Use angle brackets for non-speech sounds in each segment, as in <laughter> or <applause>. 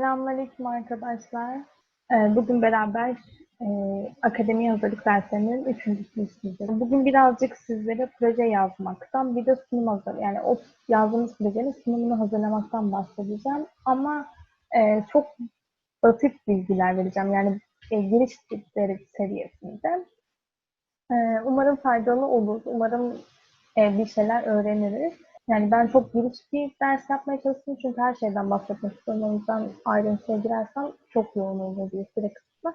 Selamünaleyküm arkadaşlar. Ee, Bugün beraber e, akademi hazırlık derslerinin üçüncüsünü işleyeceğiz. Bugün birazcık sizlere proje yazmaktan, bir de sunum hazır, yani o yazdığımız projenin sunumunu hazırlamaktan bahsedeceğim. Ama e, çok basit bilgiler vereceğim, yani e, giriş tipleri seviyesinde. Umarım faydalı olur, umarım bir şeyler öğreniriz. Yani ben çok giriş bir ders yapmaya çalıştım çünkü her şeyden bahsetmek istiyorum. O yüzden ayrıntıya girersem çok yoğun olur diye süre kısıtlı.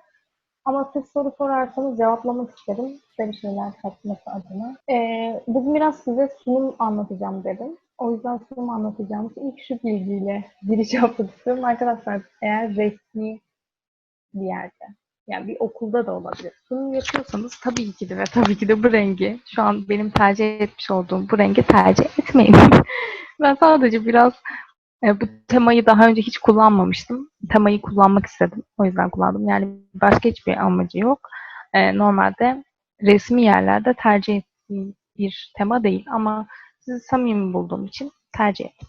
Ama siz soru sorarsanız cevaplamak isterim. Size şeyler katması adına. Ee, bugün biraz size sunum anlatacağım dedim. O yüzden sunum anlatacağım. İlk şu bilgiyle giriş yapmak istiyorum. Arkadaşlar eğer resmi bir yerde yani bir okulda da olabilir. Sunum yapıyorsanız tabii ki de ve tabii ki de bu rengi şu an benim tercih etmiş olduğum bu rengi tercih etmeyin. <laughs> ben sadece biraz e, bu temayı daha önce hiç kullanmamıştım. Temayı kullanmak istedim. O yüzden kullandım. Yani başka hiçbir amacı yok. E, normalde resmi yerlerde tercih ettiğim bir tema değil ama sizi samimi bulduğum için tercih ettim.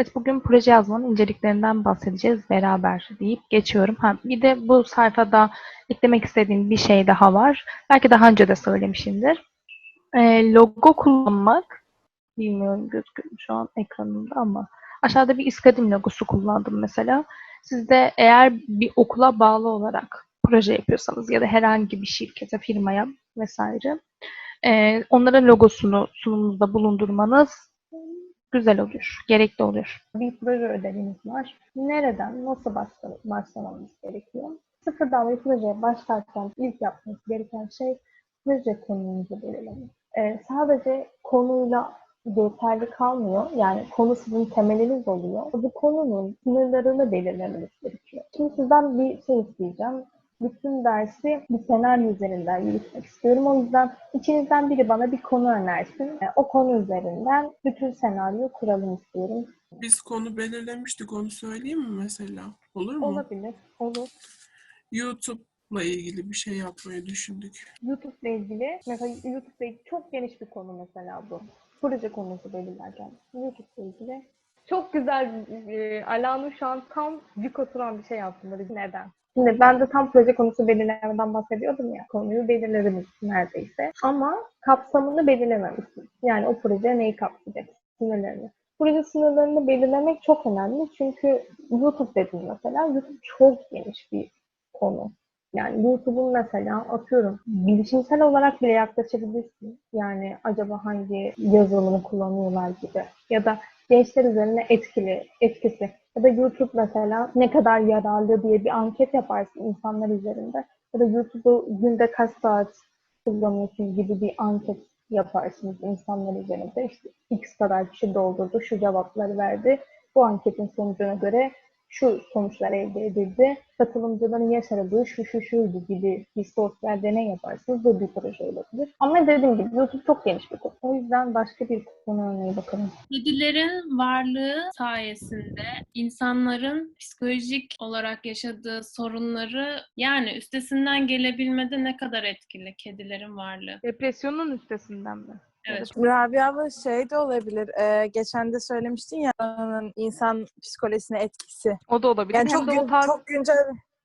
Evet bugün proje yazmanın inceliklerinden bahsedeceğiz beraber deyip geçiyorum. Ha, bir de bu sayfada eklemek istediğim bir şey daha var. Belki daha önce de söylemişimdir. E, logo kullanmak bilmiyorum gözüküyor şu an ekranımda ama aşağıda bir iskadim logosu kullandım mesela. Siz de eğer bir okula bağlı olarak proje yapıyorsanız ya da herhangi bir şirkete, firmaya vesaire e, onların logosunu sunumunuzda bulundurmanız güzel olur, gerekli olur. Bir proje ödeviniz var. Nereden, nasıl başla- başlamamız gerekiyor? Sıfırdan bir projeye başlarken ilk yapmanız gereken şey proje konunuzu belirlemek. Ee, sadece konuyla yeterli kalmıyor. Yani konu sizin temeliniz oluyor. Bu konunun sınırlarını belirlemeniz gerekiyor. Şimdi sizden bir şey isteyeceğim. Bütün dersi bir senaryo üzerinden yürütmek istiyorum. O yüzden içinizden biri bana bir konu önersin. E, O konu üzerinden bütün senaryo kuralım istiyorum. Biz konu belirlemiştik. Onu söyleyeyim mi mesela? Olur mu? Olabilir, olur. YouTube'la ilgili bir şey yapmayı düşündük. YouTube ile ilgili, mesela YouTube ile ilgili çok geniş bir konu mesela bu. Proje konusu belirlerken. YouTube ile ilgili. Çok güzel, e, Alanur şu an tam cuk oturan bir şey yaptı. Böyle Neden? Şimdi ben de tam proje konusu belirlemeden bahsediyordum ya. Konuyu belirlediniz neredeyse. Ama kapsamını belirlememişsiniz. Yani o proje neyi kapsayacak? Sınırlarını. Proje sınırlarını belirlemek çok önemli. Çünkü YouTube dedim mesela. YouTube çok geniş bir konu. Yani YouTube'un mesela atıyorum bilişimsel olarak bile yaklaşabilirsin. Yani acaba hangi yazılımını kullanıyorlar gibi. Ya da gençler üzerine etkili, etkisi. Ya da YouTube mesela ne kadar yararlı diye bir anket yaparsın insanlar üzerinde. Ya da YouTube'u günde kaç saat kullanıyorsun gibi bir anket yaparsınız insanlar üzerinde. İşte X kadar kişi doldurdu, şu cevapları verdi. Bu anketin sonucuna göre şu sonuçlar elde edildi. Katılımcıların yaşadığı şu şu şuydu gibi bir sosyal deney yaparsınız. Bu bir proje olabilir. Ama dediğim gibi YouTube çok geniş bir konu. O yüzden başka bir konu örneği bakalım. Kedilerin varlığı sayesinde insanların psikolojik olarak yaşadığı sorunları yani üstesinden gelebilmede ne kadar etkili kedilerin varlığı? Depresyonun üstesinden mi? Evet. Rabia abla şey de olabilir. e, geçen de söylemiştin ya onun insan psikolojisine etkisi. O da olabilir. Yani çok gün- tarz çok güncel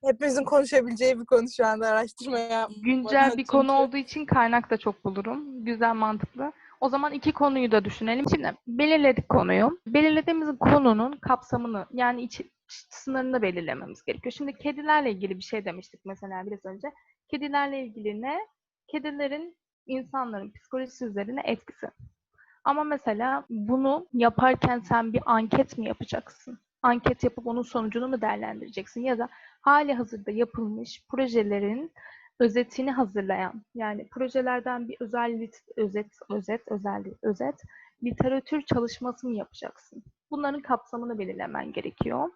hepimizin konuşabileceği bir konu şu anda araştırma yapmadan. güncel bir konu Çünkü- olduğu için kaynak da çok bulurum. Güzel, mantıklı. O zaman iki konuyu da düşünelim. Şimdi belirledik konuyu. Belirlediğimiz konunun kapsamını yani iç, sınırını belirlememiz gerekiyor. Şimdi kedilerle ilgili bir şey demiştik mesela biraz önce. Kedilerle ilgili ne? Kedilerin insanların psikolojisi üzerine etkisi. Ama mesela bunu yaparken sen bir anket mi yapacaksın? Anket yapıp onun sonucunu mu değerlendireceksin? Ya da hali hazırda yapılmış projelerin özetini hazırlayan, yani projelerden bir özel lit- özet, özet, özel özet, literatür çalışması mı yapacaksın? Bunların kapsamını belirlemen gerekiyor.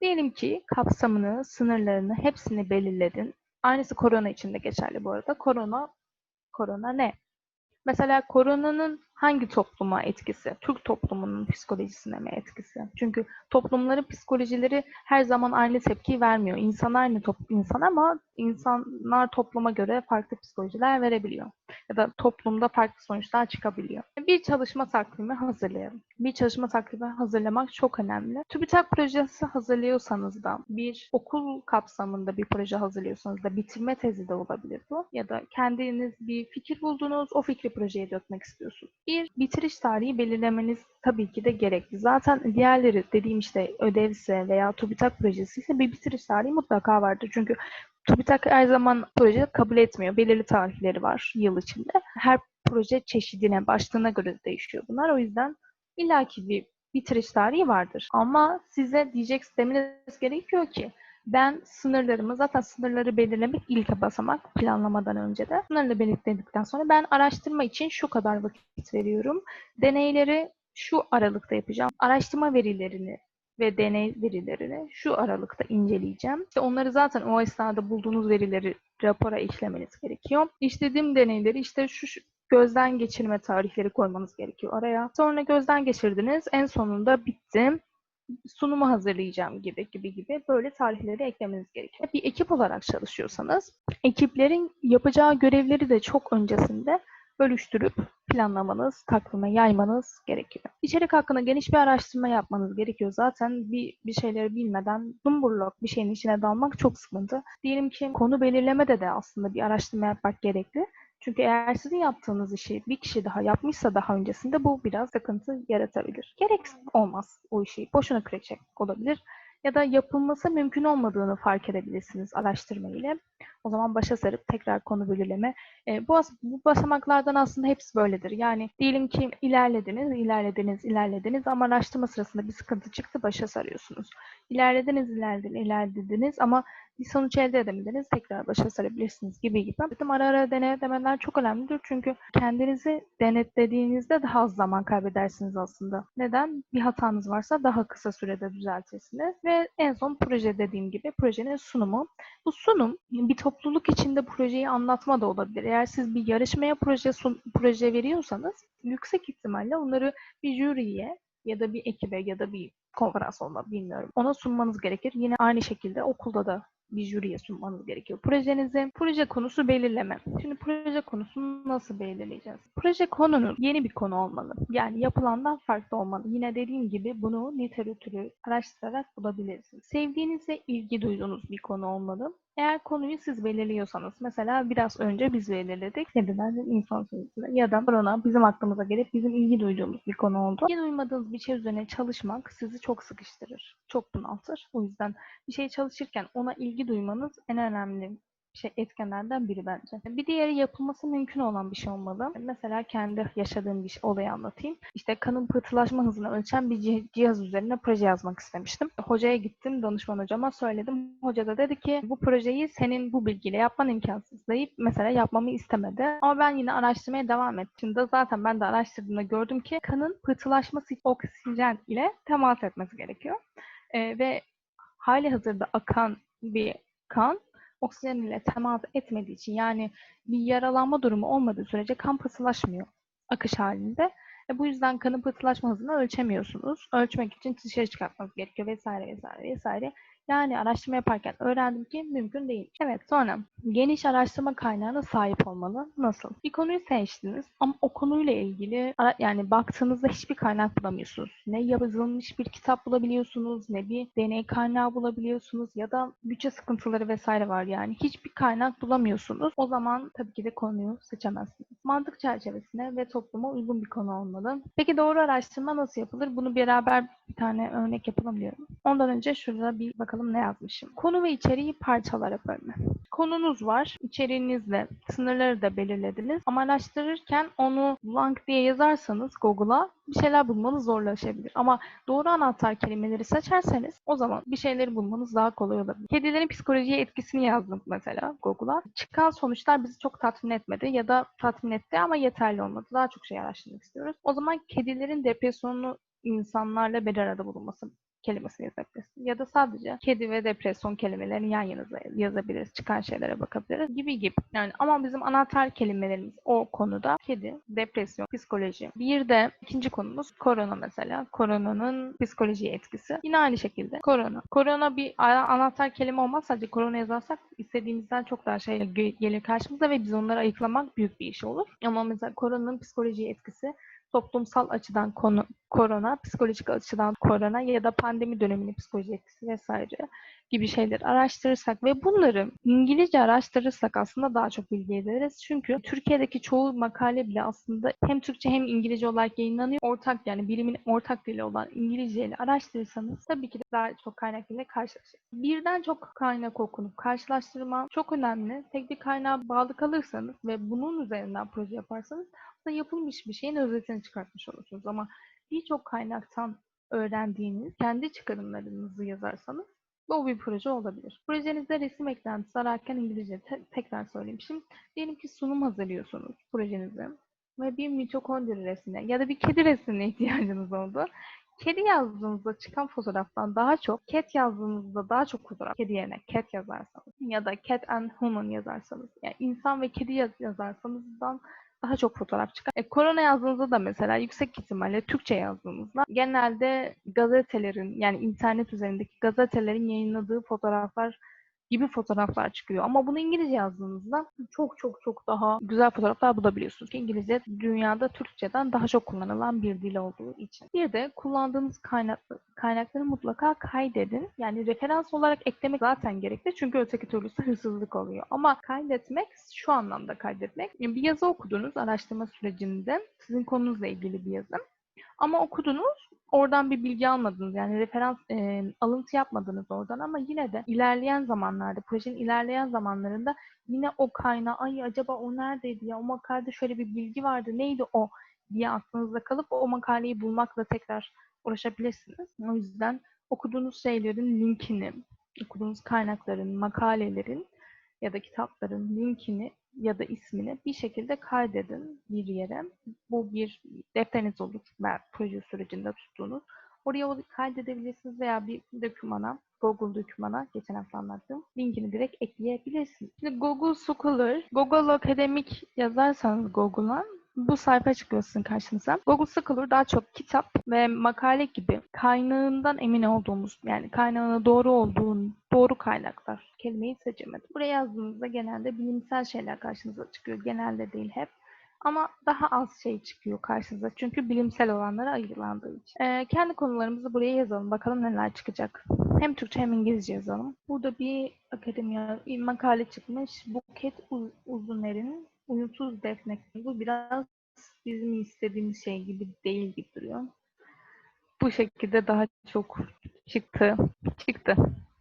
Diyelim ki kapsamını, sınırlarını, hepsini belirledin. Aynısı korona için de geçerli bu arada. Korona, korona ne? Mesela koronanın hangi topluma etkisi? Türk toplumunun psikolojisine mi etkisi? Çünkü toplumların psikolojileri her zaman aynı tepkiyi vermiyor. İnsan aynı top, insan ama insanlar topluma göre farklı psikolojiler verebiliyor. Ya da toplumda farklı sonuçlar çıkabiliyor. Bir çalışma takvimi hazırlayalım. Bir çalışma takvimi hazırlamak çok önemli. TÜBİTAK projesi hazırlıyorsanız da bir okul kapsamında bir proje hazırlıyorsanız da bitirme tezi de olabilir bu. Ya da kendiniz bir fikir buldunuz, o fikri projeye dökmek istiyorsunuz. Bir bitiriş tarihi belirlemeniz tabii ki de gerekli. Zaten diğerleri dediğim işte ödevse veya TÜBİTAK projesi ise bir bitiriş tarihi mutlaka vardır. Çünkü TÜBİTAK her zaman proje kabul etmiyor. Belirli tarihleri var yıl içinde. Her proje çeşidine, başlığına göre de değişiyor bunlar. O yüzden illaki bir bitiriş tarihi vardır. Ama size diyecek demeniz gerekiyor ki ben sınırlarımı, zaten sınırları belirlemek ilk basamak planlamadan önce de. Sınırları belirledikten sonra ben araştırma için şu kadar vakit veriyorum. Deneyleri şu aralıkta yapacağım. Araştırma verilerini ve deney verilerini şu aralıkta inceleyeceğim. İşte onları zaten o esnada bulduğunuz verileri rapora işlemeniz gerekiyor. İşlediğim deneyleri işte şu, gözden geçirme tarihleri koymanız gerekiyor araya. Sonra gözden geçirdiniz. En sonunda bitti. Sunumu hazırlayacağım gibi gibi gibi böyle tarihleri eklemeniz gerekiyor. Bir ekip olarak çalışıyorsanız ekiplerin yapacağı görevleri de çok öncesinde bölüştürüp planlamanız, takvime yaymanız gerekiyor. İçerik hakkında geniş bir araştırma yapmanız gerekiyor. Zaten bir, bir şeyleri bilmeden dumburlok bir şeyin içine dalmak çok sıkıntı. Diyelim ki konu belirlemede de aslında bir araştırma yapmak gerekli. Çünkü eğer sizin yaptığınız işi bir kişi daha yapmışsa daha öncesinde bu biraz sıkıntı yaratabilir. Gerek olmaz o işi. Boşuna kürek çekmek olabilir. Ya da yapılması mümkün olmadığını fark edebilirsiniz araştırma ile. O zaman başa sarıp tekrar konu belirleme. E, bu, bu basamaklardan aslında hepsi böyledir. Yani diyelim ki ilerlediniz, ilerlediniz, ilerlediniz ama araştırma sırasında bir sıkıntı çıktı, başa sarıyorsunuz. İlerlediniz, ilerlediniz, ilerlediniz ama bir sonuç elde edemediniz, tekrar başa sarabilirsiniz gibi gibi. Dedim ara ara denetlemeler çok önemlidir çünkü kendinizi denetlediğinizde daha az zaman kaybedersiniz aslında. Neden? Bir hatanız varsa daha kısa sürede düzeltirsiniz ve en son proje dediğim gibi projenin sunumu. Bu sunum bir topluluk içinde projeyi anlatma da olabilir. Eğer siz bir yarışmaya proje proje veriyorsanız yüksek ihtimalle onları bir jüriye ya da bir ekibe ya da bir konferans olma bilmiyorum. Ona sunmanız gerekir. Yine aynı şekilde okulda da bir jüriye sunmanız gerekiyor. Projenizi, proje konusu belirleme. Şimdi proje konusunu nasıl belirleyeceğiz? Proje konunun yeni bir konu olmalı. Yani yapılandan farklı olmalı. Yine dediğim gibi bunu literatürü araştırarak bulabilirsiniz. Sevdiğiniz ve ilgi duyduğunuz bir konu olmalı. Eğer konuyu siz belirliyorsanız, mesela biraz önce biz belirledik. Kediler ve insan sözcüğü ya da korona bizim aklımıza gelip bizim ilgi duyduğumuz bir konu oldu. İlgi duymadığınız bir şey üzerine çalışmak sizi çok sıkıştırır, çok bunaltır. O yüzden bir şey çalışırken ona ilgi duymanız en önemli şey etkenlerden biri bence. Bir diğeri yapılması mümkün olan bir şey olmalı. Mesela kendi yaşadığım bir olayı anlatayım. İşte kanın pıhtılaşma hızını ölçen bir cih- cihaz üzerine proje yazmak istemiştim. Hocaya gittim, danışman hocama söyledim. Hoca da dedi ki bu projeyi senin bu bilgiyle yapman imkansız deyip mesela yapmamı istemedi. Ama ben yine araştırmaya devam ettim. Şimdi zaten ben de araştırdığımda gördüm ki kanın pıhtılaşması oksijen ile temas etmesi gerekiyor. Ee, ve hali hazırda akan bir kan oksijen ile temas etmediği için yani bir yaralanma durumu olmadığı sürece kan pıhtılaşmıyor akış halinde. E bu yüzden kanın pıhtılaşma hızını ölçemiyorsunuz. Ölçmek için dışarı çıkartmanız gerekiyor vesaire vesaire vesaire. Yani araştırma yaparken öğrendim ki mümkün değil. Evet sonra geniş araştırma kaynağına sahip olmalı. Nasıl? Bir konuyu seçtiniz ama o konuyla ilgili yani baktığınızda hiçbir kaynak bulamıyorsunuz. Ne yazılmış bir kitap bulabiliyorsunuz, ne bir deney kaynağı bulabiliyorsunuz ya da bütçe sıkıntıları vesaire var yani. Hiçbir kaynak bulamıyorsunuz. O zaman tabii ki de konuyu seçemezsiniz. Mantık çerçevesine ve topluma uygun bir konu olmalı. Peki doğru araştırma nasıl yapılır? Bunu beraber bir tane örnek yapalım diyorum. Ondan önce şurada bir bakalım ne yazmışım. Konu ve içeriği parçalara bölme. Konunuz var. İçeriğinizle sınırları da belirlediniz. Ama araştırırken onu blank diye yazarsanız Google'a bir şeyler bulmanız zorlaşabilir. Ama doğru anahtar kelimeleri seçerseniz o zaman bir şeyleri bulmanız daha kolay olabilir. Kedilerin psikolojiye etkisini yazdım mesela Google'a. Çıkan sonuçlar bizi çok tatmin etmedi ya da tatmin etti ama yeterli olmadı. Daha çok şey araştırmak istiyoruz. O zaman kedilerin depresyonunu insanlarla bir arada bulunması kelimesini yazabilirsin. Ya da sadece kedi ve depresyon kelimelerini yan yana yazabiliriz. Çıkan şeylere bakabiliriz gibi gibi. Yani ama bizim anahtar kelimelerimiz o konuda kedi, depresyon, psikoloji. Bir de ikinci konumuz korona mesela. Koronanın psikolojiye etkisi. Yine aynı şekilde korona. Korona bir ana- anahtar kelime olmaz. Sadece korona yazarsak istediğimizden çok daha şey ge- gelir karşımıza ve biz onları ayıklamak büyük bir iş olur. Ama mesela koronanın psikolojiye etkisi toplumsal açıdan konu korona, psikolojik açıdan korona ya da pandemi döneminin psikolojik etkisi vesaire gibi şeyleri araştırırsak ve bunları İngilizce araştırırsak aslında daha çok bilgi ederiz. Çünkü Türkiye'deki çoğu makale bile aslında hem Türkçe hem İngilizce olarak yayınlanıyor. Ortak yani bilimin ortak dili olan İngilizce ile araştırırsanız tabii ki de daha çok kaynak ile karşılaşırsınız. Birden çok kaynak okunup karşılaştırma çok önemli. Tek bir kaynağa bağlı kalırsanız ve bunun üzerinden proje yaparsanız da yapılmış bir şeyin özetini çıkartmış olursunuz. Ama birçok kaynaktan öğrendiğiniz kendi çıkarımlarınızı yazarsanız bu bir proje olabilir. Projenizde resim eklentisi ararken İngilizce te- tekrar söyleyeyim. Şimdi diyelim ki sunum hazırlıyorsunuz projenize ve bir mitokondri resmine ya da bir kedi resmine ihtiyacınız oldu. Kedi yazdığınızda çıkan fotoğraftan daha çok, cat yazdığınızda daha çok fotoğraf, kedi yerine cat yazarsanız ya da cat and human yazarsanız, yani insan ve kedi yaz- yazarsanızdan daha çok fotoğraf çıkar. E, korona yazdığınızda da mesela yüksek ihtimalle Türkçe yazdığınızda genelde gazetelerin yani internet üzerindeki gazetelerin yayınladığı fotoğraflar gibi fotoğraflar çıkıyor. Ama bunu İngilizce yazdığınızda çok çok çok daha güzel fotoğraflar bulabiliyorsunuz. İngilizce dünyada Türkçeden daha çok kullanılan bir dil olduğu için. Bir de kullandığınız kaynak, kaynakları mutlaka kaydedin. Yani referans olarak eklemek zaten gerekli. Çünkü öteki türlüsü hırsızlık oluyor. Ama kaydetmek şu anlamda kaydetmek. Bir yazı okudunuz araştırma sürecinde. Sizin konunuzla ilgili bir yazı. Ama okudunuz, oradan bir bilgi almadınız. Yani referans, e, alıntı yapmadınız oradan ama yine de ilerleyen zamanlarda, projenin ilerleyen zamanlarında yine o kaynağı, ay acaba o neredeydi ya, o makalede şöyle bir bilgi vardı, neydi o diye aklınızda kalıp o makaleyi bulmakla tekrar uğraşabilirsiniz. O yüzden okuduğunuz şeylerin linkini, okuduğunuz kaynakların, makalelerin ya da kitapların linkini ya da ismini bir şekilde kaydedin bir yere. Bu bir defteriniz olur veya proje sürecinde tuttuğunuz. Oraya kaydedebilirsiniz veya bir dokümana, Google dokümana, geçen hafta anlattığım linkini direkt ekleyebilirsiniz. Şimdi Google Scholar, Google Akademik yazarsanız Google'a bu sayfa çıkıyor sizin karşınıza. Google Scholar daha çok kitap ve makale gibi kaynağından emin olduğumuz yani kaynağına doğru olduğun doğru kaynaklar. Kelimeyi seçemedim. Buraya yazdığınızda genelde bilimsel şeyler karşınıza çıkıyor. Genelde değil hep. Ama daha az şey çıkıyor karşınıza. Çünkü bilimsel olanlara ayrılandığı için. Ee, kendi konularımızı buraya yazalım. Bakalım neler çıkacak. Hem Türkçe hem İngilizce yazalım. Burada bir akademiye bir makale çıkmış. Buket Uz- Uzuner'in Uyumsuz Defne. Bu biraz bizim istediğimiz şey gibi değil gibi duruyor. Bu şekilde daha çok çıktı. Çıktı.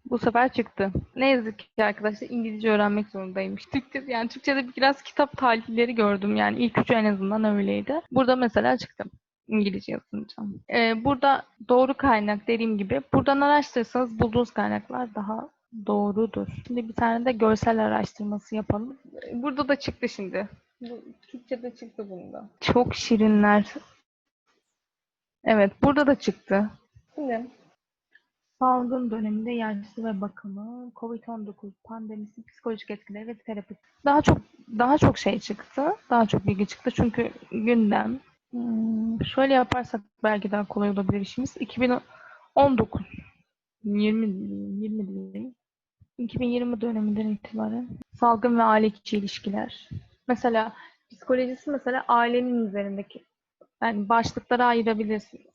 Bu sefer çıktı. Ne yazık ki arkadaşlar İngilizce öğrenmek zorundaymış. Türkçe, yani Türkçe'de biraz kitap talihleri gördüm. Yani ilk üçü en azından öyleydi. Burada mesela çıktı. İngilizce yazınca. Ee, burada doğru kaynak dediğim gibi. Buradan araştırırsanız bulduğunuz kaynaklar daha doğrudur. Şimdi bir tane de görsel araştırması yapalım. Burada da çıktı şimdi. Bu, Türkçe'de çıktı bunda. Çok şirinler. Evet, burada da çıktı. Şimdi salgın döneminde yaşlı ve bakımı, Covid-19 pandemisi, psikolojik etkileri ve terapi. Daha çok daha çok şey çıktı. Daha çok bilgi çıktı. Çünkü gündem. Hmm, şöyle yaparsak belki daha kolay olabilir işimiz. 2019 20 20 diyeyim. 2020 döneminden itibaren salgın ve aile içi ilişkiler. Mesela psikolojisi mesela ailenin üzerindeki yani başlıklara ayırabilirsiniz.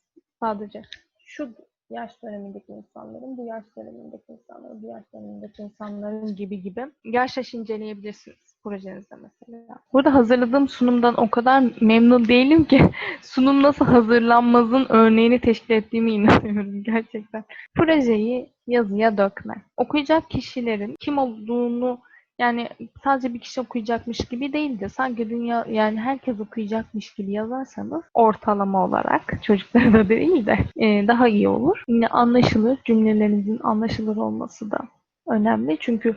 Sadece şu yaş dönemindeki insanların, bu yaş dönemindeki insanların, bu yaş dönemindeki insanların gibi gibi yaş yaş inceleyebilirsiniz projenizde mesela. Burada hazırladığım sunumdan o kadar memnun değilim ki <laughs> sunum nasıl hazırlanmazın örneğini teşkil ettiğimi inanıyorum <laughs> gerçekten. Projeyi yazıya dökme. Okuyacak kişilerin kim olduğunu yani sadece bir kişi okuyacakmış gibi değil de sanki dünya yani herkes okuyacakmış gibi yazarsanız ortalama olarak çocuklara da değil de e, daha iyi olur. Yine anlaşılır cümlelerinizin anlaşılır olması da önemli. Çünkü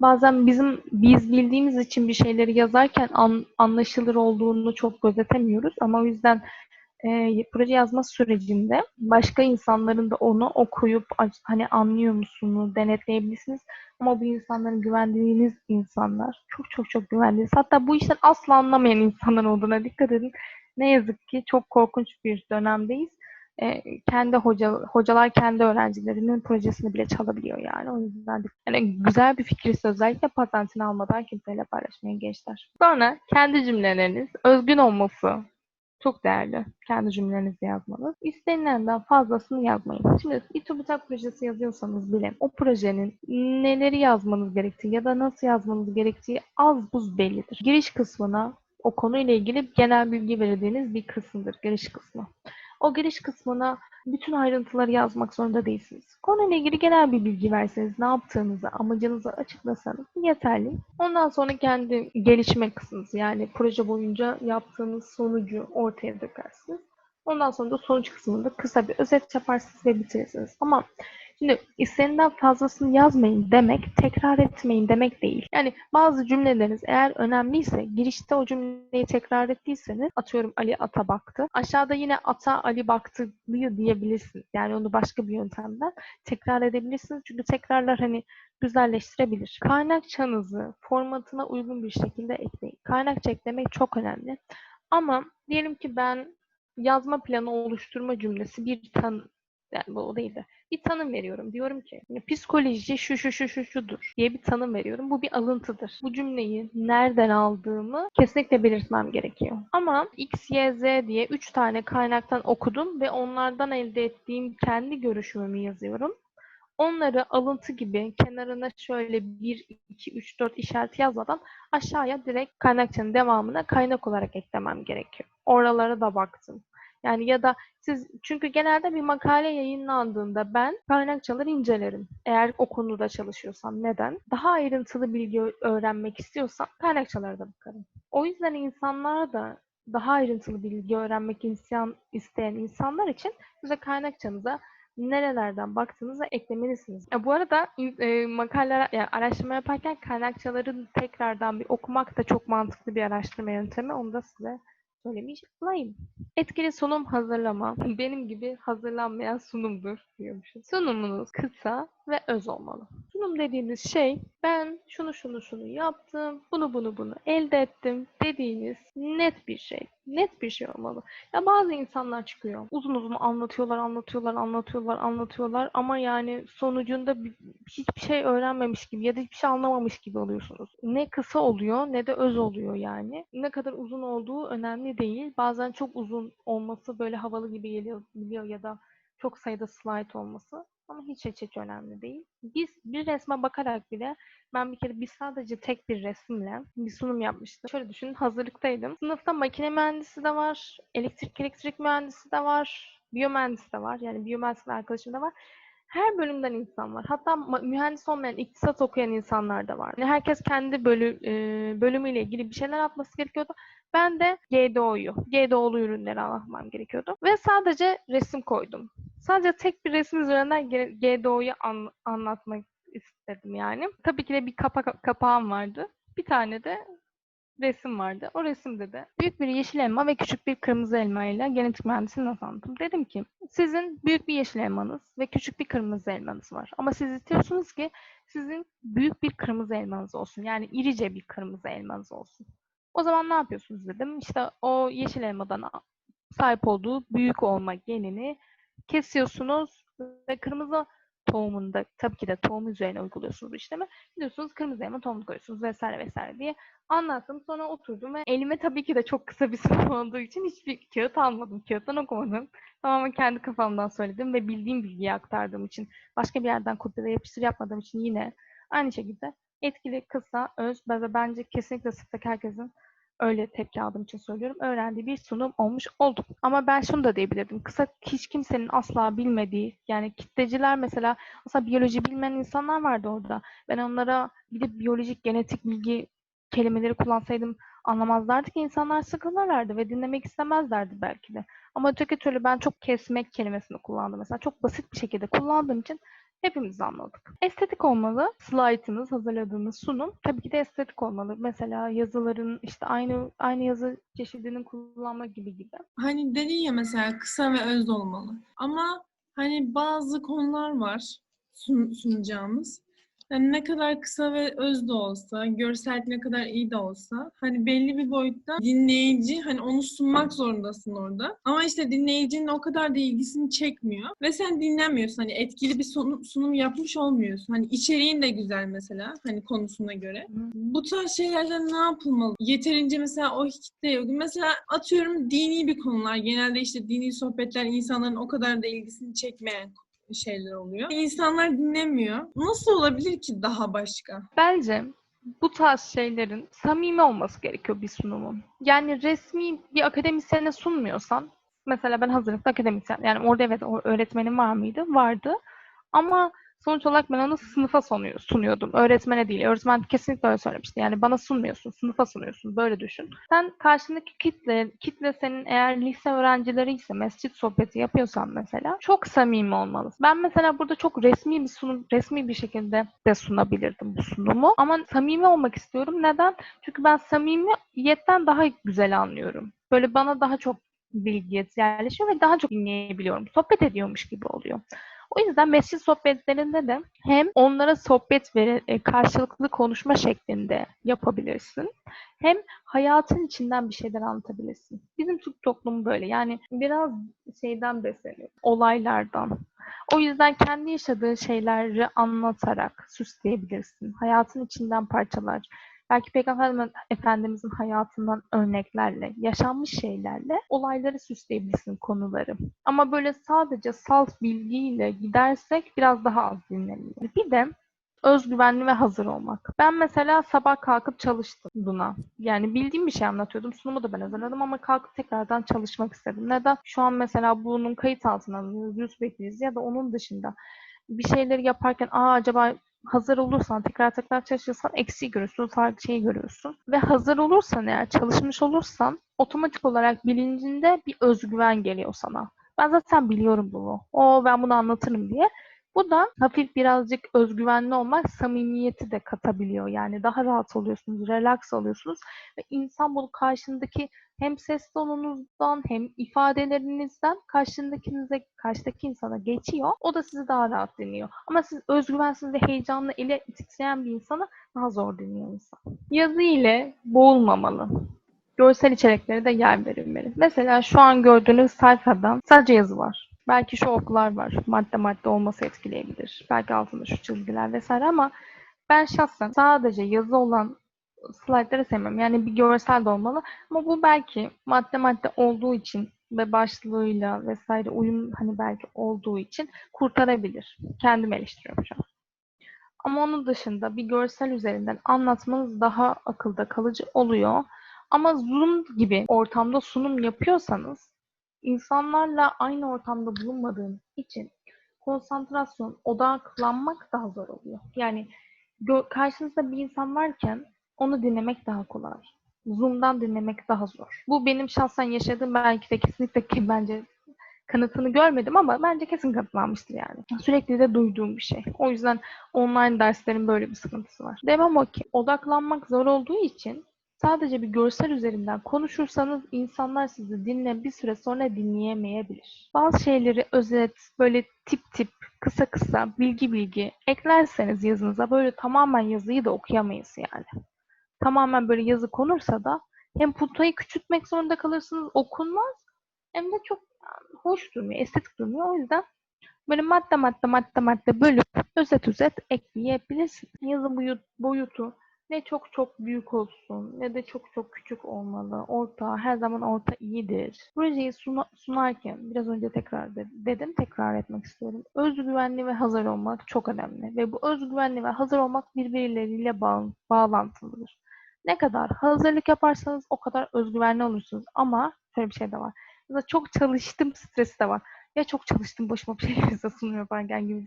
bazen bizim biz bildiğimiz için bir şeyleri yazarken an- anlaşılır olduğunu çok gözetemiyoruz ama o yüzden e, proje yazma sürecinde başka insanların da onu okuyup hani anlıyor musunuz denetleyebilirsiniz. Ama bu insanların güvendiğiniz insanlar, çok çok çok güvendiğiniz, hatta bu işten asla anlamayan insanlar olduğuna dikkat edin. Ne yazık ki çok korkunç bir dönemdeyiz. E, kendi hoca hocalar kendi öğrencilerinin projesini bile çalabiliyor yani. O yüzden de, yani güzel bir fikirse özellikle patentini almadan kimseyle paylaşmayın gençler. Sonra kendi cümleleriniz özgün olması çok değerli. Kendi cümlenizi yazmanız. İstenilenden fazlasını yazmayın. Şimdi bir TÜBİTAK projesi yazıyorsanız bile o projenin neleri yazmanız gerektiği ya da nasıl yazmanız gerektiği az buz bellidir. Giriş kısmına o konuyla ilgili genel bilgi verildiğiniz bir kısımdır giriş kısmı. O giriş kısmına bütün ayrıntıları yazmak zorunda değilsiniz. Konuyla ilgili genel bir bilgi verseniz, ne yaptığınızı, amacınızı açıklasanız yeterli. Ondan sonra kendi gelişme kısmınız yani proje boyunca yaptığınız sonucu ortaya dökersiniz. Ondan sonra da sonuç kısmında kısa bir özet yaparsınız ve bitirirsiniz. Ama şimdi istenilen fazlasını yazmayın demek, tekrar etmeyin demek değil. Yani bazı cümleleriniz eğer önemliyse, girişte o cümleyi tekrar ettiyseniz, atıyorum Ali ata baktı. Aşağıda yine ata Ali baktı diyebilirsiniz. Yani onu başka bir yöntemden tekrar edebilirsiniz. Çünkü tekrarlar hani güzelleştirebilir. Kaynakçanızı formatına uygun bir şekilde ekleyin. Kaynakça eklemek çok önemli. Ama diyelim ki ben yazma planı oluşturma cümlesi bir tan yani bu o değil de bir tanım veriyorum. Diyorum ki "Yani psikoloji şu şu şu şu şudur diye bir tanım veriyorum. Bu bir alıntıdır. Bu cümleyi nereden aldığımı kesinlikle belirtmem gerekiyor. Ama X, Y, Z diye 3 tane kaynaktan okudum ve onlardan elde ettiğim kendi görüşümü yazıyorum. Onları alıntı gibi kenarına şöyle 1, 2, 3, 4 işaret yazmadan aşağıya direkt kaynakçanın devamına kaynak olarak eklemem gerekiyor. Oralara da baktım. Yani ya da siz çünkü genelde bir makale yayınlandığında ben kaynakçaları incelerim. Eğer o konuda çalışıyorsam neden? Daha ayrıntılı bilgi öğrenmek istiyorsam kaynakçalara da bakarım. O yüzden insanlar da daha ayrıntılı bilgi öğrenmek isteyen, isteyen insanlar için size kaynakçanıza nerelerden baktığınızı eklemelisiniz. E, bu arada e, makaleler, yani araştırma yaparken kaynakçaları tekrardan bir okumak da çok mantıklı bir araştırma yöntemi. Onu da size söylemiş olayım. Etkili sunum hazırlama. Benim gibi hazırlanmayan sunumdur diyormuşum. Sunumunuz kısa ve öz olmalı. Sunum dediğimiz şey ben şunu şunu şunu yaptım, bunu bunu bunu elde ettim dediğiniz net bir şey. Net bir şey olmalı. Ya bazı insanlar çıkıyor. Uzun uzun anlatıyorlar, anlatıyorlar, anlatıyorlar, anlatıyorlar ama yani sonucunda bir- hiçbir şey öğrenmemiş gibi ya da hiçbir şey anlamamış gibi oluyorsunuz. Ne kısa oluyor ne de öz oluyor yani. Ne kadar uzun olduğu önemli değil. Bazen çok uzun olması böyle havalı gibi geliyor ya da çok sayıda slide olması. Ama hiç hiç önemli değil. Biz bir resme bakarak bile ben bir kere biz sadece tek bir resimle bir sunum yapmıştım. Şöyle düşünün hazırlıktaydım. Sınıfta makine mühendisi de var, elektrik elektrik mühendisi de var, biyomühendisi de var. Yani biyomühendislik arkadaşım da var. Her bölümden insan var. Hatta mühendis olmayan, iktisat okuyan insanlar da var. Yani herkes kendi bölü, e, bölümüyle ilgili bir şeyler atması gerekiyordu. Ben de GDO'yu, GDO'lu ürünleri anlatmam gerekiyordu. Ve sadece resim koydum. Sadece tek bir resim üzerinden GDO'yu an- anlatmak istedim yani. Tabii ki de bir kapak kapağım vardı. Bir tane de resim vardı. O resimde de büyük bir yeşil elma ve küçük bir kırmızı elma ile genetik mühendisliğini nasıl anlattım? Dedim ki sizin büyük bir yeşil elmanız ve küçük bir kırmızı elmanız var. Ama siz istiyorsunuz ki sizin büyük bir kırmızı elmanız olsun. Yani irice bir kırmızı elmanız olsun. O zaman ne yapıyorsunuz dedim. İşte o yeşil elmadan sahip olduğu büyük olma genini kesiyorsunuz ve kırmızı tohumunda tabii ki de tohum üzerine uyguluyorsunuz bu işlemi. Gidiyorsunuz kırmızı elma tohumunu koyuyorsunuz vesaire vesaire diye anlattım. Sonra oturdum ve elime tabii ki de çok kısa bir <laughs> sunum olduğu için hiçbir kağıt almadım. Kağıttan okumadım. Tamamen kendi kafamdan söyledim ve bildiğim bilgiyi aktardığım için başka bir yerden kopyala yapıştır yapmadığım için yine aynı şekilde etkili, kısa, öz ve bence kesinlikle sınıftaki herkesin öyle tepki aldığım için söylüyorum. Öğrendiği bir sunum olmuş oldu. Ama ben şunu da diyebilirdim. Kısa hiç kimsenin asla bilmediği yani kitleciler mesela aslında biyoloji bilmeyen insanlar vardı orada. Ben onlara gidip biyolojik genetik bilgi kelimeleri kullansaydım anlamazlardı ki insanlar sıkılırlardı ve dinlemek istemezlerdi belki de. Ama öteki türlü ben çok kesmek kelimesini kullandım mesela. Çok basit bir şekilde kullandığım için Hepimiz anladık. Estetik olmalı. Slaytınız, hazırladığınız sunum tabii ki de estetik olmalı. Mesela yazıların işte aynı aynı yazı çeşidinin kullanma gibi gibi. Hani dedin ya mesela kısa ve öz olmalı. Ama hani bazı konular var sun- sunacağımız. Yani ne kadar kısa ve öz de olsa, görsel ne kadar iyi de olsa hani belli bir boyutta dinleyici hani onu sunmak zorundasın orada. Ama işte dinleyicinin o kadar da ilgisini çekmiyor ve sen dinlemiyorsun. Hani etkili bir sunum, sunum yapmış olmuyorsun. Hani içeriğin de güzel mesela hani konusuna göre. Bu tarz şeylerden ne yapılmalı? Yeterince mesela o kitle yok. Mesela atıyorum dini bir konular. Genelde işte dini sohbetler insanların o kadar da ilgisini çekmeyen şeyler oluyor. İnsanlar dinlemiyor. Nasıl olabilir ki daha başka? Bence bu tarz şeylerin samimi olması gerekiyor bir sunumun. Yani resmi bir akademisyene sunmuyorsan, mesela ben hazırlıkta akademisyen, yani orada evet öğretmenim var mıydı? Vardı. Ama sonuç olarak ben onu sınıfa sunuyor, sunuyordum. Öğretmene değil. Öğretmen kesinlikle öyle söylemişti. Yani bana sunmuyorsun, sınıfa sunuyorsun. Böyle düşün. Sen karşındaki kitle, kitle senin eğer lise öğrencileri ise mescit sohbeti yapıyorsan mesela çok samimi olmalısın. Ben mesela burada çok resmi bir sunum, resmi bir şekilde de sunabilirdim bu sunumu. Ama samimi olmak istiyorum. Neden? Çünkü ben samimiyetten daha güzel anlıyorum. Böyle bana daha çok bilgiyet yerleşiyor ve daha çok dinleyebiliyorum. Sohbet ediyormuş gibi oluyor. O yüzden mescit sohbetlerinde de hem onlara sohbet ve e, karşılıklı konuşma şeklinde yapabilirsin. Hem hayatın içinden bir şeyler anlatabilirsin. Bizim Türk toplumu böyle. Yani biraz şeyden besleniyor. Olaylardan. O yüzden kendi yaşadığı şeyleri anlatarak süsleyebilirsin. Hayatın içinden parçalar. Belki Peygamber Efendimizin hayatından örneklerle, yaşanmış şeylerle olayları süsleyebilirsin konuları. Ama böyle sadece salt bilgiyle gidersek biraz daha az dinlenilir. Bir de özgüvenli ve hazır olmak. Ben mesela sabah kalkıp çalıştım buna. Yani bildiğim bir şey anlatıyordum. Sunumu da ben hazırladım ama kalkıp tekrardan çalışmak istedim. Neden? Şu an mesela bunun kayıt altına alıyoruz, yüz bekliyoruz ya da onun dışında bir şeyleri yaparken aa acaba hazır olursan, tekrar tekrar çalışırsan eksiği görüyorsun, farklı şeyi görüyorsun. Ve hazır olursan eğer, çalışmış olursan otomatik olarak bilincinde bir özgüven geliyor sana. Ben zaten biliyorum bunu. O ben bunu anlatırım diye. Bu da hafif birazcık özgüvenli olmak samimiyeti de katabiliyor. Yani daha rahat oluyorsunuz, relax oluyorsunuz. Ve insan bunu karşındaki hem ses tonunuzdan hem ifadelerinizden karşındakinize, karşıdaki insana geçiyor. O da sizi daha rahat dinliyor. Ama siz özgüvensiz ve heyecanlı ile titreyen bir insana daha zor dinliyor insan. Yazı ile boğulmamalı. Görsel içeriklere de yer verilmeli. Mesela şu an gördüğünüz sayfada sadece yazı var. Belki şu oklar var. Madde madde olması etkileyebilir. Belki altında şu çizgiler vesaire ama ben şahsen sadece yazı olan slaytları sevmem. Yani bir görsel de olmalı. Ama bu belki madde madde olduğu için ve başlığıyla vesaire uyum hani belki olduğu için kurtarabilir. Kendimi eleştiriyorum şu an. Ama onun dışında bir görsel üzerinden anlatmanız daha akılda kalıcı oluyor. Ama Zoom gibi ortamda sunum yapıyorsanız insanlarla aynı ortamda bulunmadığın için konsantrasyon, odaklanmak daha zor oluyor. Yani karşınızda bir insan varken onu dinlemek daha kolay. Zoom'dan dinlemek daha zor. Bu benim şahsen yaşadığım belki de kesinlikle ki bence kanıtını görmedim ama bence kesin kanıtlanmıştır yani. Sürekli de duyduğum bir şey. O yüzden online derslerin böyle bir sıkıntısı var. Demem o ki odaklanmak zor olduğu için sadece bir görsel üzerinden konuşursanız insanlar sizi dinle bir süre sonra dinleyemeyebilir. Bazı şeyleri özet, böyle tip tip, kısa kısa, bilgi bilgi eklerseniz yazınıza böyle tamamen yazıyı da okuyamayız yani tamamen böyle yazı konursa da hem puntayı küçültmek zorunda kalırsınız okunmaz hem de çok hoş durmuyor, estetik durmuyor. O yüzden böyle madde madde madde madde bölüp özet özet ekleyebilirsiniz. Yazı boyut, boyutu ne çok çok büyük olsun ne de çok çok küçük olmalı. Orta, her zaman orta iyidir. Projeyi suna- sunarken biraz önce tekrar de- dedim, tekrar etmek istiyorum. Özgüvenli ve hazır olmak çok önemli. Ve bu özgüvenli ve hazır olmak birbirleriyle bağ- bağlantılıdır. Ne kadar hazırlık yaparsanız o kadar özgüvenli olursunuz. Ama şöyle bir şey de var. Mesela çok çalıştım stresi de var. Ya çok çalıştım boşuma bir şey sunum yaparken gibi.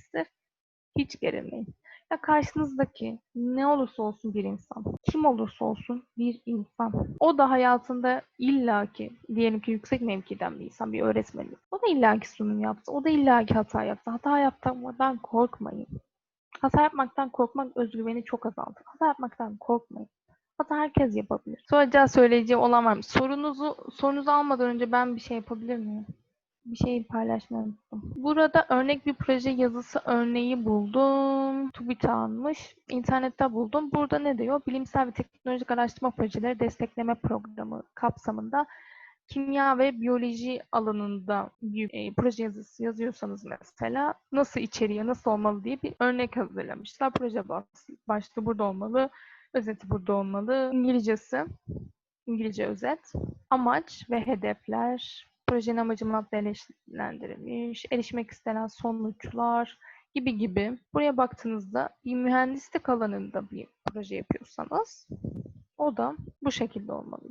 Hiç gerilmeyin. Ya karşınızdaki ne olursa olsun bir insan, kim olursa olsun bir insan. O da hayatında illaki diyelim ki yüksek mevkiden bir insan, bir öğretmen. O da illaki sunum yaptı. O da illaki hata yaptı. Hata yapmaktan korkmayın. Hata yapmaktan korkmak özgüveni çok azaltır. Hata yapmaktan korkmayın. Hata herkes yapabilir. Soracağı söyleyeceği olan var mı? Sorunuzu sorunuzu almadan önce ben bir şey yapabilir miyim? Bir şey paylaşmayı unuttum. Burada örnek bir proje yazısı örneği buldum. TÜBİTAK'mış. İnternette buldum. Burada ne diyor? Bilimsel ve teknolojik araştırma projeleri destekleme programı kapsamında kimya ve biyoloji alanında bir e, proje yazısı yazıyorsanız mesela nasıl içeriği nasıl olmalı diye bir örnek hazırlamışlar. Proje baş- başlığı burada olmalı, özeti burada olmalı, İngilizcesi, İngilizce özet, amaç ve hedefler, projenin amacı maddeleştirilmiş, erişmek istenen sonuçlar gibi gibi. Buraya baktığınızda bir mühendislik alanında bir proje yapıyorsanız o da bu şekilde olmalı.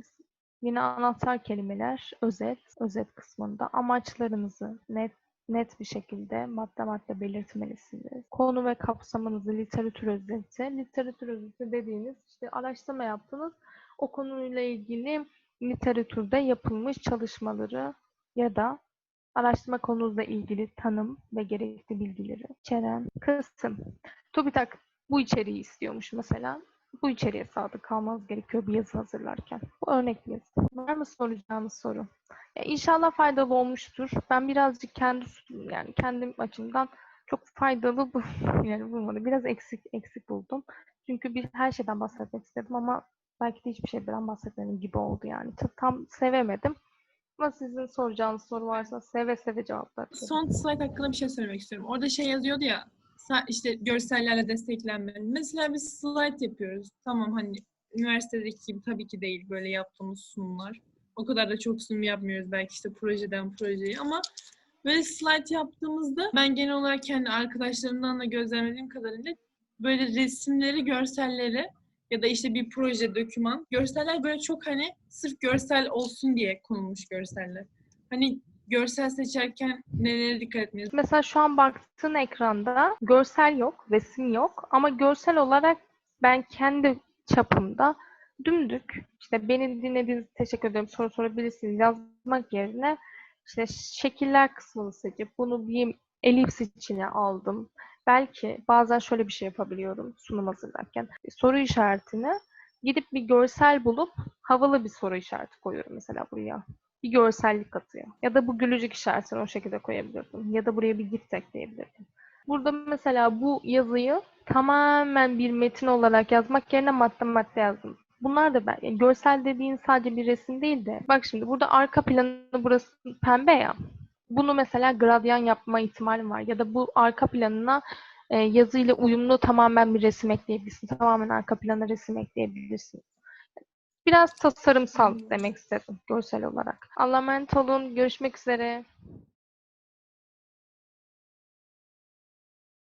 Yine anahtar kelimeler, özet, özet kısmında amaçlarınızı net net bir şekilde madde madde belirtmelisiniz. Konu ve kapsamınızı literatür özeti. Literatür özeti dediğiniz işte araştırma yaptınız. O konuyla ilgili literatürde yapılmış çalışmaları ya da araştırma konunuzla ilgili tanım ve gerekli bilgileri içeren kısım. TÜBİTAK bu içeriği istiyormuş mesela bu içeriğe sadık kalmanız gerekiyor bir yazı hazırlarken. Bu örnek bir yazı. Var mı soracağınız soru? Ya inşallah faydalı olmuştur. Ben birazcık kendi yani kendim açımdan çok faydalı bu <laughs> yani bulmadım. Biraz eksik eksik buldum. Çünkü bir her şeyden bahsetmek istedim ama belki de hiçbir şeyden bahsetmedim gibi oldu yani. Ta- Tam sevemedim. Ama sizin soracağınız soru varsa seve seve cevaplar. Son slide hakkında bir şey söylemek istiyorum. Orada şey yazıyordu ya işte görsellerle desteklenme. Mesela biz slide yapıyoruz. Tamam hani üniversitedeki gibi tabii ki değil böyle yaptığımız sunumlar. O kadar da çok sunum yapmıyoruz belki işte projeden projeye ama böyle slide yaptığımızda ben genel olarak kendi arkadaşlarımdan da gözlemlediğim kadarıyla böyle resimleri, görselleri ya da işte bir proje, doküman. Görseller böyle çok hani sırf görsel olsun diye konulmuş görseller. Hani görsel seçerken nelere dikkat etmeliyiz? Mesela şu an baktığın ekranda görsel yok, resim yok ama görsel olarak ben kendi çapımda dümdük işte beni dinlediğiniz teşekkür ederim soru sorabilirsiniz yazmak yerine işte şekiller kısmını seçip bunu bir elips içine aldım. Belki bazen şöyle bir şey yapabiliyorum sunum hazırlarken. Soru işaretine gidip bir görsel bulup havalı bir soru işareti koyuyorum mesela buraya bir görsellik katıyor. Ya da bu gülücük işaretini o şekilde koyabilirdim. Ya da buraya bir gif ekleyebilirdim. Burada mesela bu yazıyı tamamen bir metin olarak yazmak yerine madde madde yazdım. Bunlar da ben, yani görsel dediğin sadece bir resim değil de bak şimdi burada arka planı burası pembe ya. Bunu mesela gradyan yapma ihtimalim var. Ya da bu arka planına e, yazıyla uyumlu tamamen bir resim ekleyebilirsin. Tamamen arka plana resim ekleyebilirsin. Biraz tasarımsal demek istedim görsel olarak. Allah'a emanet olun. Görüşmek üzere.